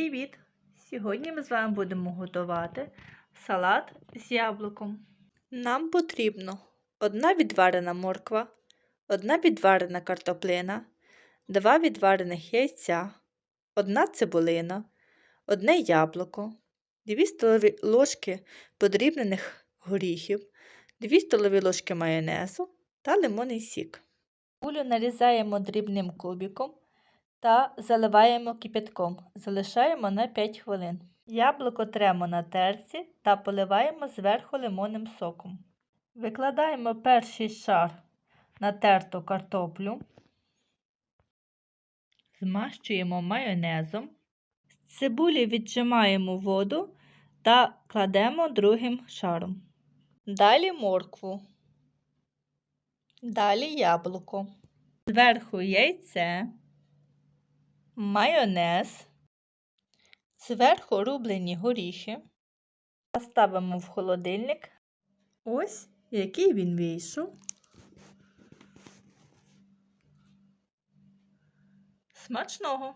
Привіт! Сьогодні ми з вами будемо готувати салат з яблуком. Нам потрібно одна відварена морква, одна відварена картоплина, два відварених яйця, одна цибулина, одне яблуко, 2 столові ложки подрібнених горіхів, 2 столові ложки майонезу та лимонний сік. Кулю нарізаємо дрібним кубиком та заливаємо кипятком. Залишаємо на 5 хвилин. Яблуко тремо на терці та поливаємо зверху лимонним соком. Викладаємо перший шар на терту картоплю, змащуємо майонезом, з цибулі віджимаємо воду та кладемо другим шаром. Далі моркву, далі яблуко, зверху яйце майонез, зверху рублені горіхи. Поставимо в холодильник. Ось який він вийшов. Смачного!